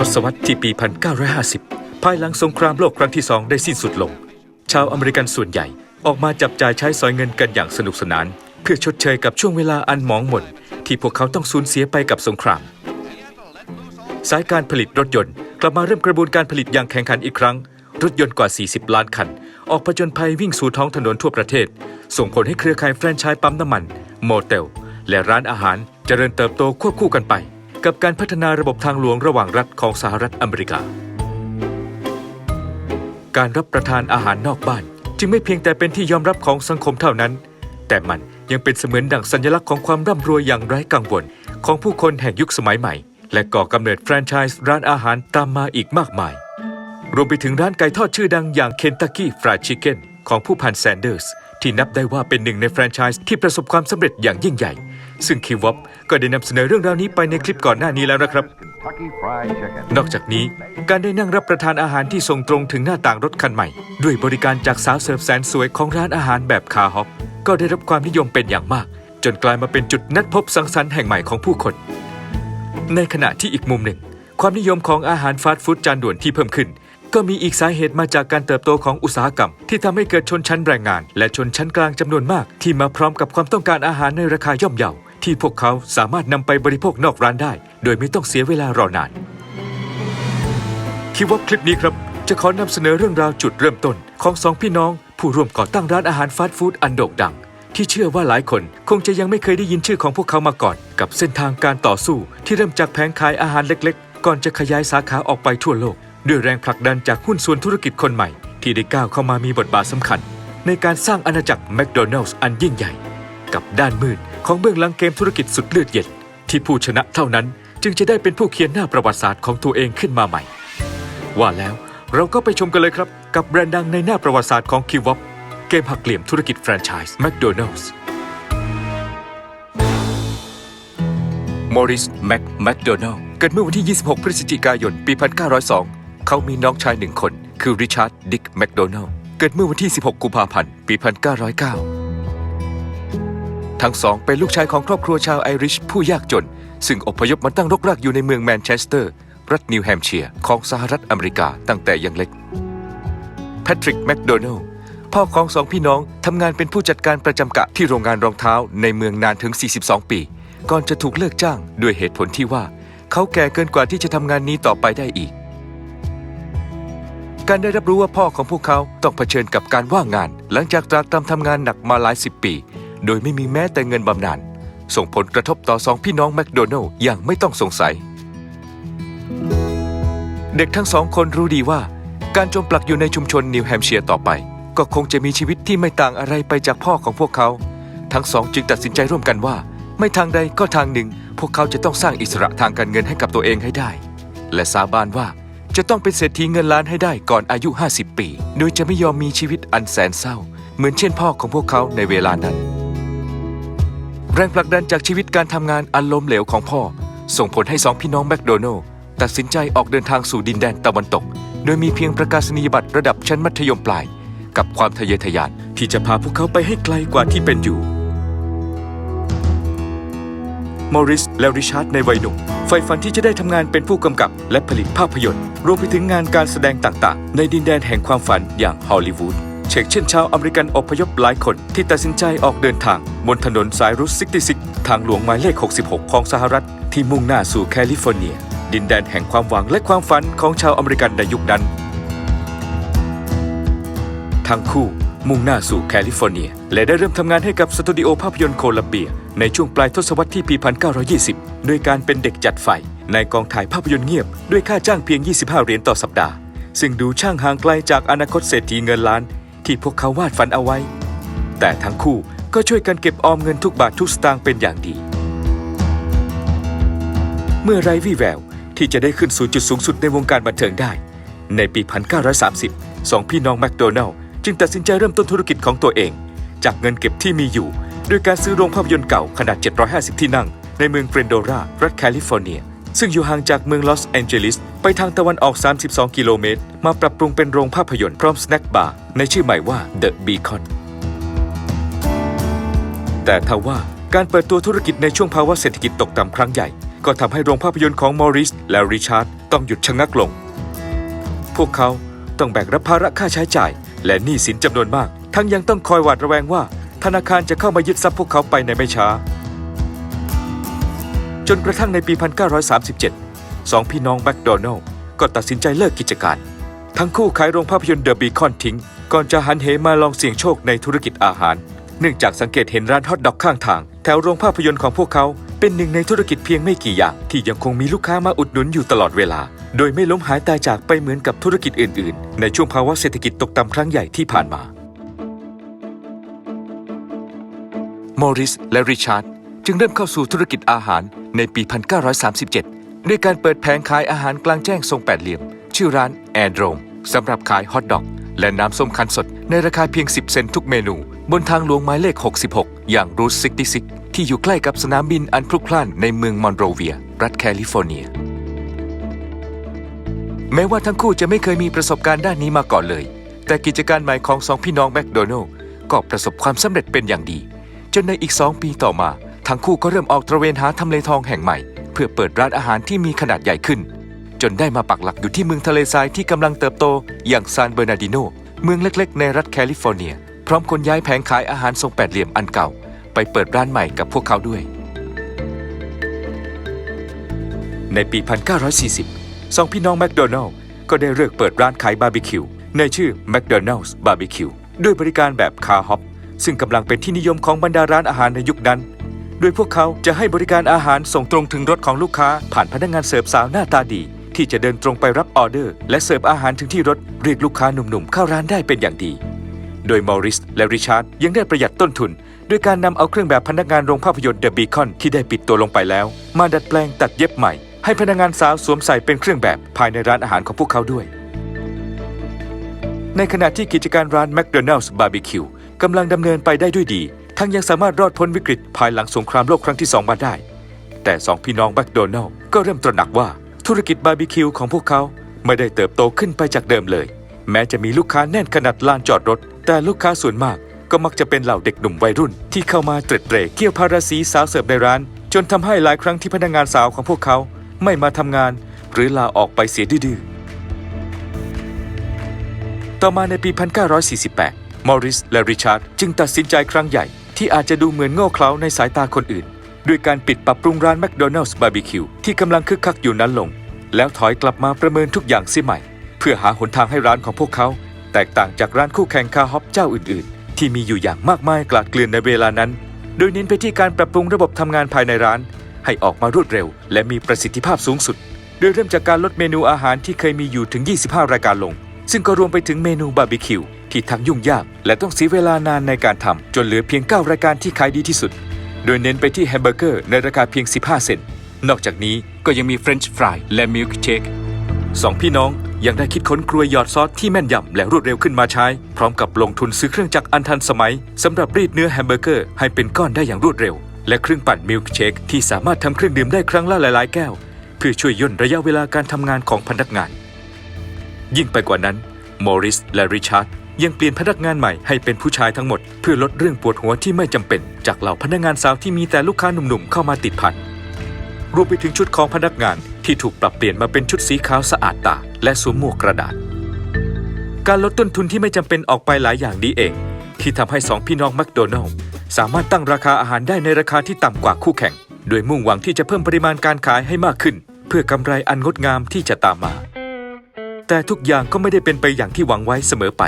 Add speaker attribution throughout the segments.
Speaker 1: ทศวรรษที่ปี 1950 ภายหลังสงครามโลกครั้งที่สองได้สิ้นสุดลง ชาวอเมริกันส่วนใหญ่ออกมาจับจ่ายใช้สอยเงินกันอย่างสนุกสนาน เพื่อชดเชยกับช่วงเวลาอันหมองหม่นที่พวกเขาต้องสูญเสียไปกับสงคราม สายการผลิตรถยนต์ กลับมาเริ่มกระบวนการผลิตอย่างแข่งขันอีกครั้ง รถยนต์กว่า 40 ล้านคัน ออกผจญภัยวิ่งสู่ท้องถนนทั่วประเทศ ส่งผลให้เครือข่ายแฟรนไชส์ปั๊มน้ำมัน โมเตล และร้านอาหารเจริญเติบโตควบคู่กันไป กับการพัฒนาระบบทางหลวงระหว่างรัฐของสหรัฐอเมริกา การรับประทานอาหารนอกบ้านจึงไม่เพียงแต่เป็นที่ยอมรับของสังคมเท่านั้น แต่มันยังเป็นเสมือนดั่งสัญลักษณ์ของความร่ำรวยอย่างไร้กังวลของผู้คนแห่งยุคสมัยใหม่ และก่อกำเนิดแฟรนไชส์ร้านอาหารตามมาอีกมากมาย รวมไปถึงร้านไก่ทอดชื่อดังอย่าง Kentucky Fried Chicken ของผู้พันแซนเดอร์สที่นับได้ว่าเป็นหนึ่งในแฟรนไชส์ที่ประสบความสำเร็จอย่างยิ่งใหญ่ ซึ่งคิวอปก็ได้นำเสนอเรื่องราวนี้ไปในคลิปก่อนหน้านี้แล้วนะครับ นอกจากนี้การได้นั่งรับประทานอาหารที่ส่งตรงถึงหน้าต่างรถคันใหม่ ด้วยบริการจากสาวเสิร์ฟแสนสวยของร้านอาหารแบบคาร์ฮอปก็ได้รับความนิยมเป็นอย่างมาก จนกลายมาเป็นจุดนัดพบสังสรรค์แห่งใหม่ของผู้คน ในขณะที่อีกมุมหนึ่ง ความนิยมของอาหารฟาสต์ฟู้ดจานด่วนที่เพิ่มขึ้น ก็มีอีกสาเหตุมาจากการเติบโตของอุตสาหกรรม ที่ทำให้เกิดชนชั้นแรงงาน และชนชั้นกลางจำนวนมาก ที่มาพร้อมกับความต้องการอาหารในราคาย่อมเยา ที่พวกเขาสามารถนำไปบริโภคนอกร้านได้ โดยไม่ต้องเสียเวลารอนาน คิดว่าคลิปนี้ครับ จะขอนำเสนอเรื่องราวจุดเริ่มต้น ของสองพี่น้อง ผู้ร่วมก่อตั้งร้านอาหารฟาสต์ฟู้ดอันโด่งดัง ที่เชื่อว่าหลายคนคงจะยังไม่เคยได้ยินชื่อของพวกเขามาก่อน กับเส้นทางการต่อสู้ ที่เริ่มจากแผงขายอาหารเล็ก ๆ ก่อนจะขยายสาขาออกไปทั่วโลก ด้วยแรงผลักดันจากหุ้นส่วนธุรกิจคนใหม่ ที่ได้ก้าวเข้ามามีบทบาทสำคัญ ในการสร้างอาณาจักรแมคโดนัลส์อันยิ่งใหญ่ กับด้านมืดของเบื้องหลังเกมธุรกิจสุดเลือดเย็นที่ผู้ชนะเท่านั้นจึงจะได้เป็นผู้เขียนหน้าประวัติศาสตร์ของตัวเองขึ้นมาใหม่ ว่าแล้วเราก็ไปชมกันเลยครับ กับแบรนด์ดังในหน้าประวัติศาสตร์ของคิววอปเกมหักเหลี่ยมธุรกิจแฟรนไชส์แมคโดนัลส์มอริสแมคแมคโดนัลเกิดเมื่อวันที่ 26 พฤศจิกายน ปี 1902 เขามีน้องชายหนึ่งคน คือริชาร์ดดิกแมคโดนัลเกิดเมื่อวันที่ 16 กุมภาพันธ์ ปี 1909 ทั้งสองเป็นลูกชายของครอบครัวชาวไอริชผู้ยากจน ซึ่งอพยพมาตั้งรกรากอยู่ในเมืองแมนเชสเตอร์ รัฐนิวแฮมเชียร์ของสหรัฐอเมริกาตั้งแต่ยังเล็ก แพทริกแมคโดนัลพ่อของสองพี่น้องทำงานเป็นผู้จัดการประจำกะที่โรงงานรองเท้าในเมืองนานถึง 42 ปี ก่อนจะถูกเลิกจ้างด้วยเหตุผลที่ว่า เขาแก่เกินกว่าที่จะทำงานนี้ต่อไปได้อีก การได้รับรู้ว่าพ่อของพวกเขาต้องเผชิญกับการว่างงาน หลังจากตรากตรำทำงานหนักมาหลายสิบปี โดยไม่มีแม้แต่เงินบำนาญส่งผลกระทบต่อสองพี่น้องแมคโดนัลล์อย่างไม่ต้องสงสัย เด็กทั้งสองคนรู้ดีว่า การจมปลักอยู่ในชุมชนนิวแฮมเชียร์ต่อไป ก็คงจะมีชีวิตที่ไม่ต่างอะไรไปจากพ่อของพวกเขา ทั้งสองจึงตัดสินใจร่วมกันว่า ไม่ทางใดก็ทางหนึ่ง พวกเขาจะต้องสร้างอิสระทางการเงินให้กับตัวเองให้ได้ และสาบานว่าจะต้องเป็นเศรษฐีเงินล้านให้ได้ก่อนอายุ 50 ปี โดยจะไม่ยอมมีชีวิตอันแสนเศร้า เหมือนเช่นพ่อของพวกเขาในเวลานั้น รงผลักดันจากชีวิตการทำงานอันล้มเหลวของพ่อ ส่งผลให้สองพี่น้องแมคโดนัลตัดสินใจออกเดินทางสู่ดินแดนตะวันตก โดยมีเพียงประกาศนียบัตรระดับชั้นมัธยมปลาย กับความทะเยอทะยานที่จะพาพวกเขาไปให้ไกลกว่าที่เป็นอยู่มอริสและริชาร์ดในวัยหนุ่มใฝ่ฝันที่จะได้ทำงานเป็นผู้กำกับและผลิตภาพยนตร์ รวมไปถึงงานการแสดงต่างๆ ในดินแดนแห่งความฝันอย่างฮอลลีวูด เชกเช่นชาวอเมริกันอพยพหลายคนที่ตัดสินใจออกเดินทางบนถนนสายรุท66 ทางหลวงหมายเลข 66 ของสหรัฐ ที่มุ่งหน้าสู่แคลิฟอร์เนีย ดินแดนแห่งความหวังและความฝันของชาวอเมริกันในยุคนั้น ทั้งคู่มุ่งหน้าสู่แคลิฟอร์เนีย และได้เริ่มทำงานให้กับสตูดิโอภาพยนตร์โคลัมเบีย ในช่วงปลายทศวรรษที่ปี 1920โดยการเป็นเด็กจัดไฟ ในกองถ่ายภาพยนตร์เงียบ ด้วยค่าจ้างเพียง 25 เหรียญต่อสัปดาห์ ซึ่งดูช่างห่างไกลจากอนาคตเศรษฐีเงินล้าน ที่พวกเขาวาดฝันเอาไว้ แต่ทั้งคู่ก็ช่วยกันเก็บออมเงินทุกบาททุกสตางค์เป็นอย่างดี เมื่อไรวี่แววที่จะได้ขึ้นสู่จุดสูงสุดในวงการบันเทิงได้ ในปี 1930 สองพี่น้องแมคโดนัลจึงตัดสินใจเริ่มต้นธุรกิจของตัวเอง จากเงินเก็บที่มีอยู่ โดยการซื้อโรงภาพยนตร์เก่าขนาด 750 ที่นั่ง ในเมืองเกรนโดรา รัฐแคลิฟอร์เนีย ซึ่งอยู่ห่างจากเมืองลอสแอนเจลิสไปทางตะวันออก 32 กิโลเมตร มาปรับปรุงเป็นโรงภาพยนตร์พร้อมสแน็คบาร์ในชื่อใหม่ว่า The Beacon แต่ทว่าการเปิดตัวธุรกิจในช่วงภาวะเศรษฐกิจตกต่ำครั้งใหญ่ ก็ทำให้โรงภาพยนตร์ของมอริสและริชาร์ดต้องหยุดชะงักลง พวกเขาต้องแบกรับภาระค่าใช้จ่าย และหนี้สินจำนวนมาก ทั้งยังต้องคอยหวาดระแวงว่า ธนาคารจะเข้ามายึดทรัพย์พวกเขาไปในไม่ช้า จนกระทั่งในปี 1937 สองพี่น้องแบ็คโดนัลด์ก็ตัดสินใจเลิกกิจการ ทั้งคู่ขายโรงภาพยนตร์เดอะบีคอนทิ้ง ก่อนจะหันเหมาลองเสี่ยงโชคในธุรกิจอาหาร เนื่องจากสังเกตเห็นร้านฮอทดอกข้างทาง แถวโรงภาพยนตร์ของพวกเขาเป็นหนึ่งในธุรกิจเพียงไม่กี่อย่าง ที่ยังคงมีลูกค้ามาอุดหนุนอยู่ตลอดเวลา โดยไม่ล้มหายตายจากไปเหมือนกับธุรกิจอื่น ๆ ในช่วงภาวะเศรษฐกิจตกต่ำครั้งใหญ่ที่ผ่านมา มอริสและริชาร์ด จึงเริ่มเข้าสู่ธุรกิจอาหารในปี 1937 ด้วยการเปิดแผงขายอาหารกลางแจ้งทรงแปดเหลี่ยม ชื่อร้านแอนโดรมสำหรับขายฮอทดอก และน้ำส้มคั้นสด ในราคาเพียง 10 เซนทุกเมนู บนทางหลวงหมายเลข 66 อย่างรูท66 ที่อยู่ใกล้กับสนามบินอันพลุกพล่านในเมืองมอนโรเวีย รัฐแคลิฟอร์เนีย แม้ว่าทั้งคู่จะไม่เคยมีประสบการณ์ด้านนี้มาก่อนเลย แต่กิจการใหม่ของสองพี่น้องแมคโดนัลล์ก็ประสบความสำเร็จเป็นอย่างดี จนในอีกสองปีต่อมา ทั้งคู่ก็เริ่มออกตระเวนหาทำเลทองแห่งใหม่ เพื่อเปิดร้านอาหารที่มีขนาดใหญ่ขึ้น จนได้มาปักหลักอยู่ที่เมืองทะเลทรายที่กำลังเติบโตอย่างซานเบอร์นาร์ดิโน เมืองเล็กๆ ในรัฐแคลิฟอร์เนีย พร้อมคนย้ายแผงขายอาหารทรงแปดเหลี่ยมอันเก่า ไปเปิดร้านใหม่กับพวกเขาด้วย ในปี 1940 สองพี่น้องแมคโดนัลล์ก็ได้เลิกเปิดร้านขายบาร์บีคิวในชื่อ McDonald's Barbecue ด้วยบริการแบบคาร์ฮอปซึ่งกำลังเป็นที่นิยมของบรรดาร้านอาหารในยุคนั้น โดยพวกเขาจะให้บริการอาหารส่งตรงถึงรถของลูกค้า ผ่านพนักงานเสิร์ฟสาวหน้าตาดี ที่จะเดินตรงไปรับออเดอร์ และเสิร์ฟอาหารถึงที่รถเรียกลูกค้าหนุ่มๆเข้าร้านได้เป็นอย่างดี โดยมอริสและริชาร์ดยังได้ประหยัดต้นทุนด้วยการนำเอาเครื่องแบบพนักงานโรงภาพยนตร์เดอะบีคอนที่ได้ปิดตัวลงไปแล้ว มาดัดแปลงตัดเย็บใหม่ ให้พนักงานสาวสวมใส่เป็นเครื่องแบบภายในร้านอาหารของพวกเขาด้วย ในขณะที่กิจการร้าน McDonald's Barbecue กำลังดำเนินไปได้ด้วยดี ทั้งยังสามารถรอดพ้นวิกฤตภายหลังสงครามโลกครั้งที่สองมาได้ แต่สองพี่น้องแมคโดนัลก็เริ่มตระหนักว่าธุรกิจบาร์บีคิวของพวกเขาไม่ได้เติบโตขึ้นไปจากเดิมเลย แม้จะมีลูกค้าแน่นขนาดลานจอดรถ แต่ลูกค้าส่วนมากก็มักจะเป็นเหล่าเด็กหนุ่มวัยรุ่น ที่เข้ามาเตร็ดเตร่เกี่ยวพาราสีสาวเสิร์ฟในร้าน จนทำให้หลายครั้งที่พนักงานสาวของพวกเขาไม่มาทำงาน หรือลาออกไปเสียดื้อต่อมาในปี 1948 มอริสและริชาร์ดจึงตัดสินใจครั้งใหญ่ ที่อาจจะดูเหมือนโง่เขลาในสายตาคนอื่น ด้วยการปิดปรับปรุงร้าน McDonald's Barbecue ที่กำลังคึกคักอยู่นั้นลง แล้วถอยกลับมาประเมินทุกอย่างเสียใหม่ เพื่อหาหนทางให้ร้านของพวกเขา แตกต่างจากร้านคู่แข่งคาฮอปเจ้าอื่น ๆ ที่มีอยู่อย่างมากมายกลาดเกลื่อนในเวลานั้น โดยเน้นไปที่การปรับปรุงระบบทำงานภายในร้าน ให้ออกมารวดเร็ว และมีประสิทธิภาพสูงสุด โดยเริ่มจากการลดเมนูอาหารที่เคยมีอยู่ถึง 25 รายการลง ซึ่งก็รวมไปถึงเมนูบาร์บีคิวที่ทั้งยุ่งยาก และต้องเสียเวลานานในการทำจนเหลือเพียง 9 รายการที่ขายดีที่สุด โดยเน้นไปที่แฮมเบอร์เกอร์ในราคาเพียง 15 เซนต์นอกจากนี้ก็ยังมีเฟรนช์ฟรายและมิลค์เชคสองพี่น้องยังได้คิดค้นกลวยหยอดซอสที่แม่นยำและรวดเร็วขึ้นมาใช้ พร้อมกับลงทุนซื้อเครื่องจักรอันทันสมัยสำหรับรีดเนื้อแฮมเบอร์เกอร์ให้เป็นก้อนได้อย่างรวดเร็ว และเครื่องปั่นมิลค์เชคที่สามารถทำเครื่องดื่มได้ครั้งละหลายๆ แก้ว เพื่อช่วยย่นระยะเวลาการทำงานของพนักงาน ยิ่งไปกว่านั้นมอริสและริชาร์ดยังเปลี่ยนพนักงานใหม่ให้เป็นผู้ชายทั้งหมด เพื่อลดเรื่องปวดหัวที่ไม่จำเป็น จากเหล่าพนักงานสาวที่มีแต่ลูกค้าหนุ่มๆเข้ามาติดพันรวมไปถึงชุดของพนักงานที่ถูกปรับเปลี่ยนมาเป็นชุดสีขาวสะอาดตา และสวมหมวกกระดาษ การลดต้นทุนที่ไม่จำเป็นออกไปหลายอย่างนี้เอง ที่ทำให้สองพี่น้องแมคโดนัลล์สามารถตั้งราคาอาหารได้ในราคาที่ต่ำกว่าคู่แข่ง โดยมุ่งหวังที่จะเพิ่มปริมาณการขายให้มากขึ้น เพื่อกำไรอันงดงามที่จะตามมา แต่ทุกอย่างก็ไม่ได้เป็นไปอย่างที่หวังไว้เสมอไป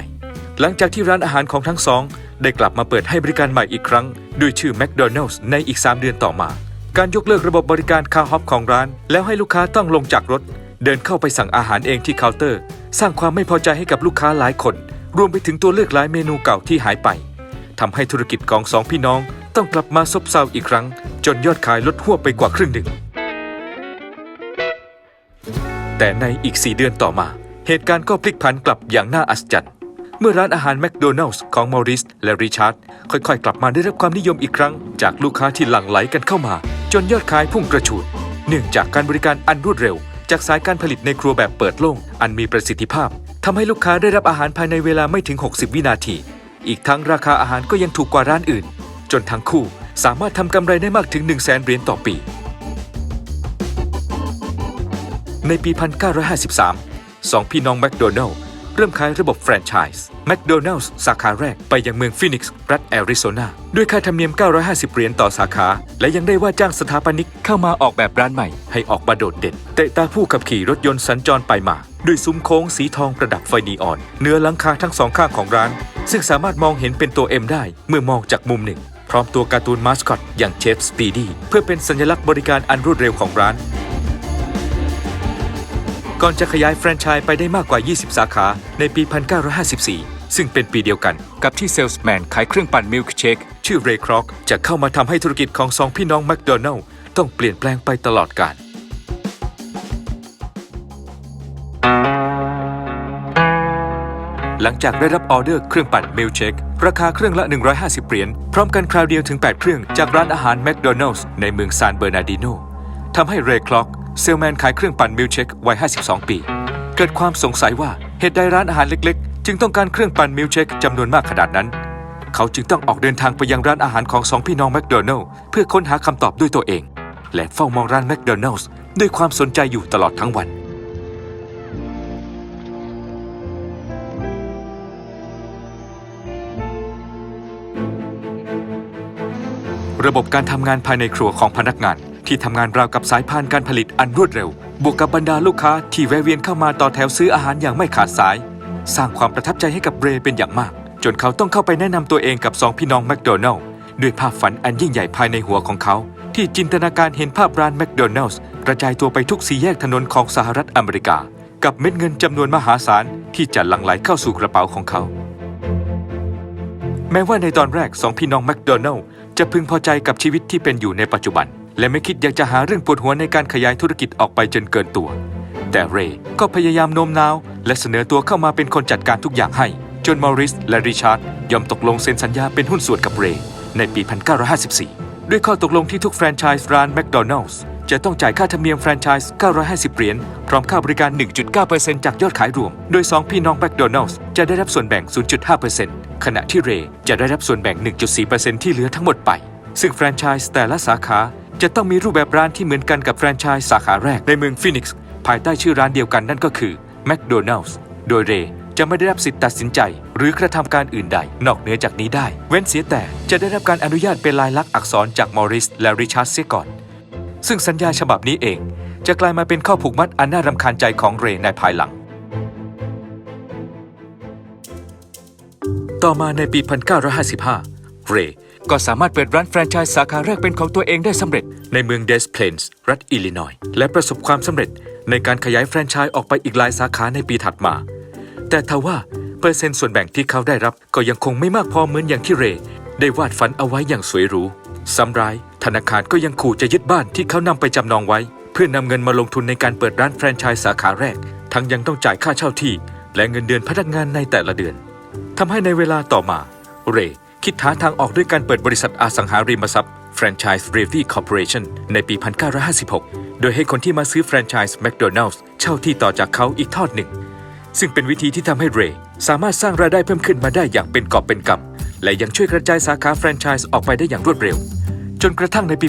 Speaker 1: หลังจากที่ร้านอาหารของทั้งสอง ได้กลับมาเปิดให้บริการใหม่อีกครั้ง ด้วยชื่อ McDonald's ในอีก 3 เดือนต่อมา การยกเลิกระบบบริการคาร์ฮอปของร้าน แล้วให้ลูกค้าต้องลงจากรถ เดินเข้าไปสั่งอาหารเองที่เคาน์เตอร์ สร้างความไม่พอใจให้กับลูกค้าหลายคน รวมไปถึงตัวเลือกหลายเมนูเก่าที่หายไปทำให้ธุรกิจของสองพี่น้อง ต้องกลับมาซบเซาอีกครั้ง จนยอดขายลดหัวไปกว่าครึ่งหนึ่งแต่ในอีก 4 เดือนต่อมา เหตุการณ์ก็พลิกผันกลับอย่างน่าอัศจรรย์ เมื่อร้านอาหารแมคโดนัลล์ของมอริสและริชาร์ดค่อยๆ กลับมาได้รับความนิยมอีกครั้ง จากลูกค้าที่หลั่งไหลกันเข้ามา จนยอดขายพุ่งกระฉูดเนื่องจากการบริการอันรวดเร็ว จากสายการผลิตในครัวแบบเปิดโล่งอันมีประสิทธิภาพทำให้ลูกค้าได้รับอาหารภายในเวลาไม่ถึง 60 วินาที อีกทั้งราคาอาหารก็ยังถูกกว่าร้านอื่น จนทั้งคู่สามารถทำกำไรได้มากถึง 1 0 0 0 0แสนเหรียญต่อปี ในปี 1953 สองพี่น้องแมคโดนัลล์เริ่มขายระบบแฟรนไชส์แมคโดนัลล์สาขาแรกไปยังเมืองฟินิกซ์รัฐแอริโซนาด้วยค่าธรรมเนียม 950 เหรียญต่อสาขา และยังได้ว่าจ้างสถาปนิกเข้ามาออกแบบร้านใหม่ ให้ออกมาโดดเด่นเตะตาผู้ขับขี่รถยนต์สัญจรไปมา ด้วยซุ้มโค้งสีทองประดับไฟนีออนเหนือหลังคาทั้งสองข้างของร้าน ซึ่งสามารถมองเห็นเป็นตัว M ได้เมื่อมองจากมุมหนึ่ง พร้อมตัวการ์ตูนมาสคอตอย่างเชฟสปีดี้เพื่อเป็นสัญลักษณ์บริการอันรวดเร็วของร้าน ก่อนจะขยายแฟรนไชส์ไปได้มากกว่า 20 สาขาในปี 1954 ซึ่งเป็นปีเดียวกันกับที่เซลส์แมนขายเครื่องปั่นมิลค์เชคชื่อเรย์ครอกจะเข้ามาทำให้ธุรกิจของสองพี่น้องแมคโดนัลล์ต้องเปลี่ยนแปลงไปตลอดกาลหลังจากได้รับออเดอร์เครื่องปั่นมิลเชคราคาเครื่องละ 150 เหรียญพร้อมกันคราวเดียวถึง 8 เครื่องจากร้านอาหารแมคโดนัลล์ในเมืองซานเบอร์นาร์ดิโนทำให้เรย์คล็อก เซลแมนขายเครื่องปั่นมิลเชควัย 52 ปี เกิดความสงสัยว่าเหตุใดร้านอาหารเล็กๆ จึงต้องการเครื่องปั่นมิลเชคจำนวนมากขนาดนั้น เขาจึงต้องออกเดินทางไปยังร้านอาหารของสองพี่น้องแมคโดนัลล์เพื่อค้นหาคำตอบด้วยตัวเอง และเฝ้ามองร้านแมคโดนัลล์ด้วยความสนใจอยู่ตลอดทั้งวันระบบการทำงานภายในครัวของพนักงาน ที่ทำงานราวกับสายพานการผลิตอันรวดเร็ว บวกกับบรรดาลูกค้าที่แวะเวียนเข้ามาต่อแถวซื้ออาหารอย่างไม่ขาดสาย สร้างความประทับใจให้กับเรย์เป็นอย่างมาก จนเขาต้องเข้าไปแนะนำตัวเองกับสองพี่น้องแมคโดนัลล์ด้วยภาพฝันอันยิ่งใหญ่ภายในหัวของเขา ที่จินตนาการเห็นภาพร้านแมคโดนัลล์กระจายตัวไปทุกสี่แยกถนนของสหรัฐอเมริกา กับเม็ดเงินจำนวนมหาศาลที่จะหลั่งไหลเข้าสู่กระเป๋าของเขา แม้ว่าในตอนแรกสองพี่น้องแมคโดนัลล์จะพึงพอใจกับชีวิตที่เป็นอยู่ในปัจจุบัน และไม่คิดอยากจะหาเรื่องปวดหัวในการขยายธุรกิจออกไปจนเกินตัว แต่เรย์ก็พยายามโน้มน้าว และเสนอตัวเข้ามาเป็นคนจัดการทุกอย่างให้ จนมอริสและริชาร์ดยอมตกลงเซ็นสัญญาเป็นหุ้นส่วนกับเรย์ในปี 1954 ด้วยข้อตกลงที่ทุกแฟรนไชส์ร้านแมคโดนัลล์จะต้องจ่ายค่าธรรมเนียมแฟรนไชส์ 950 เหรียญ พร้อมค่าบริการ 1.9%จากยอดขายรวม โดย 2 พี่น้องแมคโดนัลล์จะได้รับส่วนแบ่ง 0.5%ขณะที่เรย์จะได้รับส่วนแบ่ง 1.4%ที่เหลือทั้งหมดไป ซึ่งแฟรนไชส์แต่ละสาขา จะต้องมีรูปแบบร้านที่เหมือนกันกับแฟรนไชส์สาขาแรกในเมืองฟินิกซ์ภายใต้ชื่อร้านเดียวกันนั่นก็คือแมคโดนัลล์โดยเรจะไม่ได้รับสิทธิ์ตัดสินใจ หรือกระทำการอื่นใด นอกเหนือจากนี้ได้ เว้นเสียแต่จะได้รับการอนุญาตเป็นลายลักษณ์อักษรจากมอริสและริชาร์ดเสียก่อน ซึ่งสัญญาฉบับนี้เอง จะกลายมาเป็นข้อผูกมัดอันน่ารำคาญใจของเรในภายหลัง ต่อมาในปี 1955 เรก็สามารถเปิดร้านแฟรนไชส์สาขาแรกเป็นของตัวเองได้สำเร็จ ในเมืองเดสเพลนส์รัฐอิลลินอยส์และประสบความสำเร็จในการขยายแฟรนไชส์ออกไปอีกหลายสาขาในปีถัดมา แต่ทว่าเปอร์เซ็นต์ส่วนแบ่งที่เขาได้รับก็ยังคงไม่มากพอเหมือนอย่างที่เร ได้วาดฝันเอาไว้อย่างสวยหรูซ้ำร้ายธนาคารก็ยังขู่จะยึดบ้านที่เขานำไปจำนองไว้ เพื่อนำเงินมาลงทุนในการเปิดร้านแฟรนไชส์สาขาแรก ทั้งยังต้องจ่ายค่าเช่าที่ และเงินเดือนพนักงานในแต่ละเดือนทำให้ในเวลาต่อมา เร คิดหาทางออกด้วยการเปิดบริษัทอสังหาริมทรัพย์ Franchise Revy Corporation ในปี 1956 โดยให้คนที่มาซื้อแฟรนไชส์แมคโดนัลล์เช่าที่ต่อจากเขาอีกทอดหนึ่ง ซึ่งเป็นวิธีที่ทำให้เรย์สามารถสร้างรายได้เพิ่มขึ้นมาได้อย่างเป็นกอบเป็นกำและยังช่วยกระจายสาขาแฟรนไชส์ออกไปได้อย่างรวดเร็ว จนกระทั่งในปี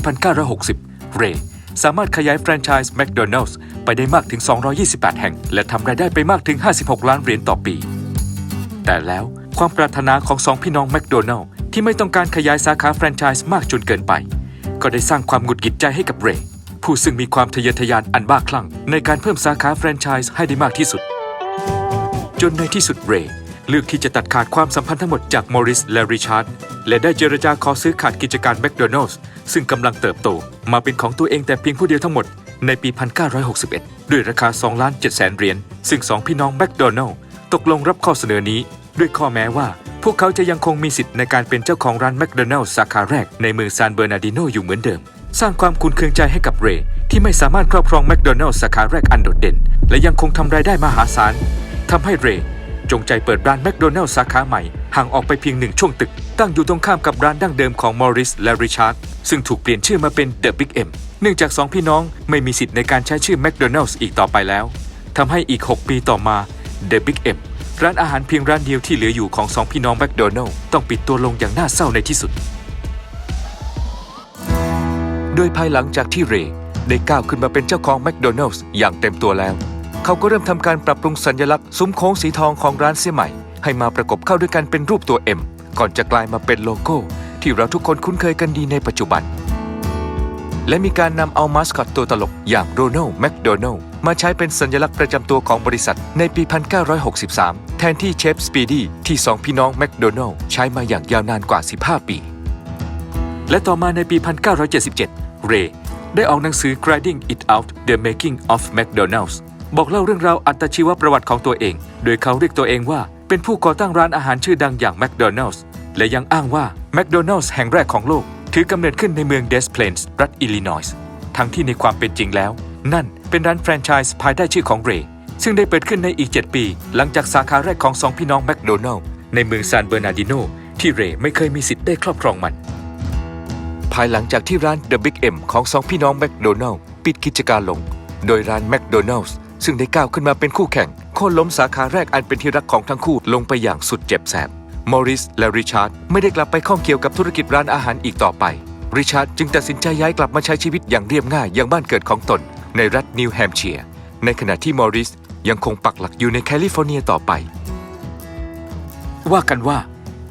Speaker 1: 1960 เรย์สามารถขยายแฟรนไชส์แมคโดนัลล์ไปได้มากถึง 228 แห่ง และทำรายได้ไปมากถึง 56 ล้านเหรียญต่อปี แต่แล้วความปรารถนาของสองพี่น้องแมคโดนัลล์ ที่ไม่ต้องการขยายสาขาแฟรนไชส์มากจนเกินไป ก็ได้สร้างความหงุดหงิดใจให้กับเรย์ผู้ซึ่งมีความทะเยอทะยานอันบ้าคลั่ง ในการเพิ่มสาขาแฟรนไชส์ให้ได้มากที่สุด จนในที่สุดเรย์เลือกที่จะตัดขาดความสัมพันธ์ทั้งหมดจากมอริสและริชาร์ดและได้เจรจาขอซื้อขาดกิจการแมคโดนัลล์ซึ่งกำลังเติบโต มาเป็นของตัวเองแต่เพียงผู้เดียวทั้งหมดในปี 1961 ด้วยราคา2ล้าน7แสนเหรียญซึ่งสองพี่น้องแมคโดนัลล์ตกลงรับข้อเสนอนี้ ด้วยข้อแม้ว่า พวกเขาจะยังคงมีสิทธิ์ในการเป็นเจ้าของร้านแมคโดนัลล์สาขาแรกในเมืองซานเบอร์นาร์ดิโนอยู่เหมือนเดิม สร้างความคุ้นเคืองใจให้กับเรย์ที่ไม่สามารถครอบครองแมคโดนัลล์สาขาแรกอันโดดเด่น และยังคงทำรายได้มหาศาลทำให้เรย์จงใจเปิดร้านแมคโดนัลล์สาขาใหม่ ห่างออกไปเพียงหนึ่งช่วงตึก ตั้งอยู่ตรงข้ามกับร้านดั้งเดิมของมอริสและริชาร์ดซึ่งถูกเปลี่ยนชื่อมาเป็น The Big M เอ็มเนื่องจากสองพี่น้องไม่มีสิทธิ์ในการใช้ชื่อแมคโดนัลล์อีกต่อไปแล้วทำให้อีก 6 ปีต่อมา The Big M ร้านอาหารเพียงร้านเดียวที่เหลืออยู่ของสองพี่น้องแมคโดนัลล์ต้องปิดตัวลงอย่างน่าเศร้าในที่สุด โดยภายหลังจากที่เรย์ได้ก้าวขึ้นมาเป็นเจ้าของแมคโดนัล s ์อย่างเต็มตัวแล้ว เขาก็เริ่มทำการปรับปรุงสัญลักษณ์ซุ้มโค้งสีทองของร้านเสียใหม่ ให้มาประกบเข้าด้วยกันเป็นรูปตัว M ก่อนจะกลายมาเป็นโลโก้ ที่เราทุกคนคุ้นเคยกันดีในปัจจุบัน และมีการนำเอามาสคอตตัวตลกอย่างโรนัลแมคโดนัล มาใช้เป็นสัญลักษณ์ประจำตัวของบริษัทในปี 1963 แทนที่เชฟสปีดี้ที่สองพี่น้องแมคโดนัลล์ใช้มาอย่างยาวนานกว่า 15 ปี และต่อมาในปี 1977 เรย์ได้ออกหนังสือ Grinding It Out The Making of McDonald's บอกเล่าเรื่องราวอัตชีวประวัติของตัวเอง โดยเขาเรียกตัวเองว่าเป็นผู้ก่อตั้งร้านอาหารชื่อดังอย่าง McDonald's และยังอ้างว่า McDonald's แห่งแรกของโลก ถือกำเนิดขึ้นในเมืองเดสเพลนส์รัฐอิลลินอยส์ทั้งที่ในความเป็นจริงแล้ว นั่น เป็นร้านแฟรนไชส์ภายใต้ชื่อของเรย์ซึ่งได้เปิดขึ้นในอีก 7 ปี หลังจากสาขาแรกของสองพี่น้องแมคโดนัลล์ในเมืองซานเบอร์นาร์ดิโนที่เรย์ไม่เคยมีสิทธิ์ได้ครอบครองมัน ภายหลังจากที่ร้าน The Big M ของสองพี่น้องแมคโดนัลล์ปิดกิจการลง โดยร้านแมคโดนัลล์ซึ่งได้ก้าวขึ้นมาเป็นคู่แข่งโค่นล้มสาขาแรกอันเป็นที่รักของทั้งคู่ลงไปอย่างสุดเจ็บแสบมอริสและริชาร์ดไม่ได้กลับไปข้องเกี่ยวกับธุรกิจร้านอาหารอีกต่อไปริชาร์ดจึงตัดสินใจย้ายกลับมาใช้ชีวิตอย่างเรียบง่ายยังบ้านเกิดของตน ในรัฐนิวแฮมป์เชียร์ในขณะที่มอริสยังคงปักหลักอยู่ในแคลิฟอร์เนียต่อไป ว่ากันว่า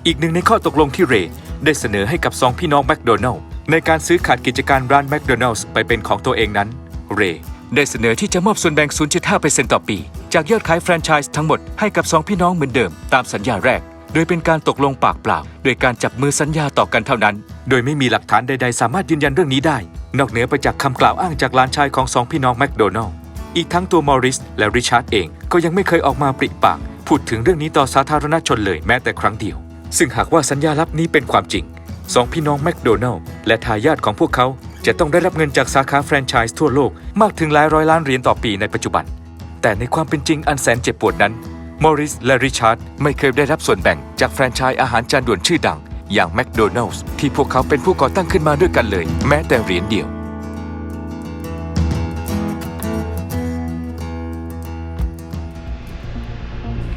Speaker 1: อีกหนึ่งในข้อตกลงที่เรย์ได้เสนอให้กับสองพี่น้องแมคโดนัลล์ในการซื้อขาดกิจการร้านแมคโดนัลล์ไปเป็นของตัวเองนั้น เรย์ได้เสนอที่จะมอบส่วนแบ่ง 0.5%ต่อปี จากยอดขายแฟรนไชส์ทั้งหมดให้กับสองพี่น้องเหมือนเดิม ตามสัญญาแรก โดยเป็นการตกลงปากเปล่า โดยการจับมือสัญญาต่อกันเท่านั้น โดยไม่มีหลักฐานใดๆ สามารถยืนยันเรื่องนี้ได้ นอกเหนือไปจากคำกล่าวอ้างจากหลานชายของสองพี่น้องแมคโดนัลล์อีกทั้งตัวมอริสและริชาร์ดเองก็ยังไม่เคยออกมาปริปาก พูดถึงเรื่องนี้ต่อสาธารณชนเลยแม้แต่ครั้งเดียว ซึ่งหากว่าสัญญาลับนี้เป็นความจริงสองพี่น้องแมคโดนัลล์และทายาทของพวกเขาจะต้องได้รับเงินจากสาขาแฟรนไชส์ทั่วโลกมากถึงหลายร้อยล้านเหรียญต่อปีในปัจจุบัน แต่ในความเป็นจริงอันแสนเจ็บปวดนั้นมอริสและริชาร์ดไม่เคยได้รับส่วนแบ่งจากแฟรนไชส์อาหารจานด่วนชื่อดัง อย่างแมคโดนัลล์ที่พวกเขาเป็นผู้ก่อตั้งขึ้นมาด้วยกันเลย แม้แต่เหรียญเดียว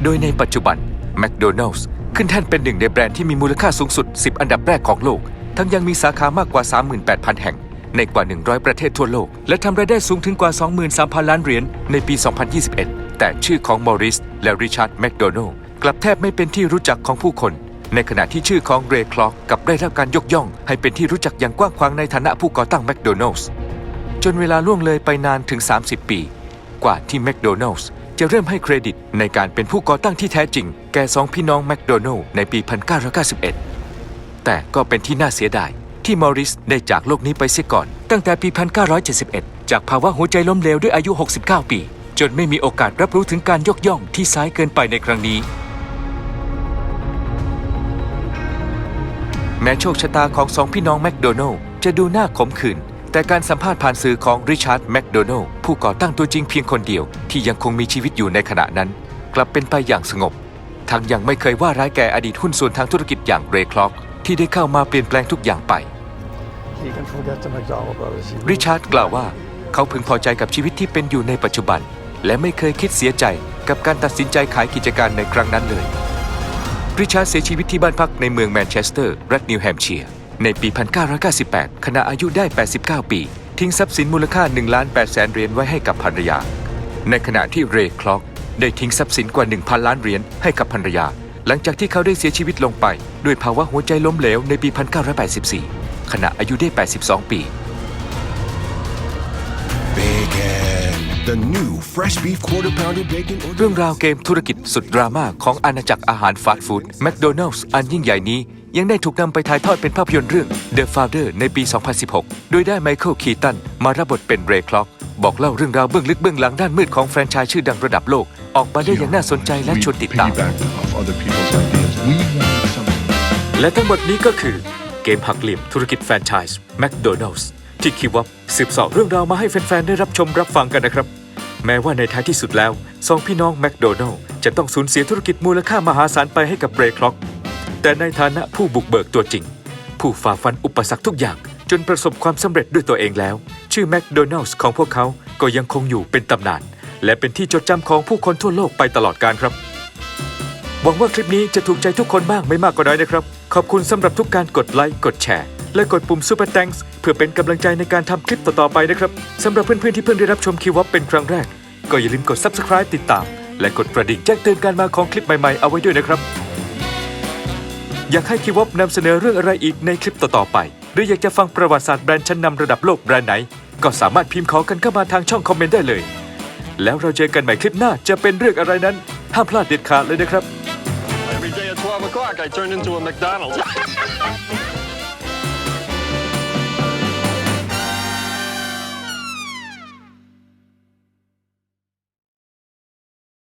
Speaker 1: โดยในปัจจุบัน McDonald's ขึ้นแท่นเป็นหนึ่งในแบรนด์ที่มีมูลค่าสูงสุด 10 อันดับแรกของโลก ทั้งยังมีสาขามากกว่า 38,000 แห่ง ในกว่า 100 ประเทศทั่วโลก และทำรายได้สูงถึงกว่า 23,000 ล้านเหรียญในปี 2021 แต่ชื่อของมอริสและริชาร์ดแมคโดนัลล์กลับแทบไม่เป็นที่รู้จักของผู้คน ในขณะที่ชื่อของเรย์คล็อกกับได้รับการยกย่อง ให้เป็นที่รู้จักอย่างกว้างขวางในฐานะผู้ก่อตั้งแมคโดนัลล์จนเวลาล่วงเลยไปนานถึง 30 ปี กว่าที่แมคโดนัลล์จะเริ่มให้เครดิตในการเป็นผู้ก่อตั้งที่แท้จริง แก่สองพี่น้องแมคโดนัลล์ในปี 1991 แต่ก็เป็นที่น่าเสียดายที่มอริสได้จากโลกนี้ไปเสียก่อน ตั้งแต่ปี 1971 จากภาวะหัวใจล้มเหลวด้วยอายุ 69 ปี จนไม่มีโอกาสรับรู้ถึงการยกย่องที่ซ้ายเกินไปในครั้งนี้ ม้โชคชะตาของสองพี่น้องแมคโดนัลล์จะดูน่าขมขื่นแต่การสัมภาษณ์ผ่านสื่อของริชาร์ดแมคโดนัลล์ผู้ก่อตั้งตัวจริงเพียงคนเดียวที่ยังคงมีชีวิตอยู่ในขณะนั้น กลับเป็นไปอย่างสงบ ทั้งยังไม่เคยว่าร้ายแก่อดีตหุ้นส่วนทางธุรกิจอย่างเรย์คล็อก ที่ได้เข้ามาเปลี่ยนแปลงทุกอย่างไป ริชาร์ดกล่าวว่า เขาพึงพอใจกับชีวิตที่เป็นอยู่ในปัจจุบัน และไม่เคยคิดเสียใจกับการตัดสินใจขายกิจการในครั้งนั้นเลย ริชาร์ดเสียชีวิตที่บ้านพักในเมืองแมนเชสเตอร์ รัฐนิวแฮมป์เชียร์ ในปี 1998 ขณะอายุได้ 89 ปี ทิ้งทรัพย์สินมูลค่า1ล้าน8แสนเหรียญไว้ให้กับภรรยา ในขณะที่เรย์คล็อก ได้ทิ้งทรัพย์สินกว่า 1,000 ล้านเหรียญให้กับภรรยา หลังจากที่เขาได้เสียชีวิตลงไป ด้วยภาวะหัวใจล้มเหลวในปี 1984 ขณะอายุได้ 82 ปี
Speaker 2: the new fresh beef quarter pounder bacon.
Speaker 1: เรื่องราวเกมธุรกิจสุดดราม่าของอาณาจักรอาหารฟาสต์ฟู้ดแมคโดนัล s ์อันยิ่งใหญ่นี้ ยังได้ถูกนำไปถ่ายทอดเป็นภาพยนตร์เรื่อง The Founder ในปี 2016 โดยได้ไมเคิลคีตันมารับบทเป็นเรย์คล็อก บอกเล่าเรื่องราวเบื้องลึกเบื้องหลังด้านมืดของแฟรนไชส์ชื่อดังระดับโลก ออกมาได้อย่างน่าสนใจและชวนติดตาม
Speaker 3: piggyback off other people's ideas. We want something.
Speaker 1: และทั้งหมดนี้ก็คือเกมหักเหลี่ยมธุรกิจแฟรนไชส์แมคโดนัล s ์ ที่คิดว่าสืบสอบเรื่องราวมาให้แฟนๆ ได้รับชมรับฟังกันนะครับ แม้ว่าในท้ายที่สุดแล้วสองพี่น้องแมคโดนัล s จะต้องสูญเสียธุรกิจมูลค่ามหาศาลไปให้กับเบรคล็อก แต่ในฐานะผู้บุกเบิกตัวจริง ผู้ฝ่าฟันอุปสรรคทุกอย่างจนประสบความสำเร็จด้วยตัวเองแล้ว ชื่อแมคโดนัล s ของพวกเขาก็ยังคงอยู่เป็นตำนาน และเป็นที่จดจำของผู้คนทั่วโลกไปตลอดกาลครับหวังว่าคลิปนี้จะถูกใจทุกคนบ้างไม่มากก็น้อยนะครับ ขอบคุณสำหรับทุกการกดไลค์กดแชร์ และกดปุ่ม Super Thanks เพื่อเป็นกำลังใจในการทำคลิปต่อๆไปนะครับสำหรับเพื่อนๆที่เพิ่งได้รับชมคีวอปเป็นครั้งแรก ก็อย่าลืมกด subscribe ติดตาม และกดกระดิ่งแจ้งเตือนการมาของคลิปใหม่ๆเอาไว้ด้วยนะครับ อยากให้คีวอปนำเสนอเรื่องอะไรอีกในคลิปต่อๆไป หรืออยากจะฟังประวัติศาสตร์แบรนด์ชั้นนำระดับโลกแบรนด์ไหน ก็สามารถพิมพ์ขอกันเข้ามาทางช่องคอมเมนต์ได้เลย แล้วเราเจอกันใหม่คลิปหน้าจะเป็นเรื่องอะไรนั้นห้ามพลาดเด็ดขาดเลยนะครับ
Speaker 4: Every day at 12 o'clock, I turn into a McDonald's.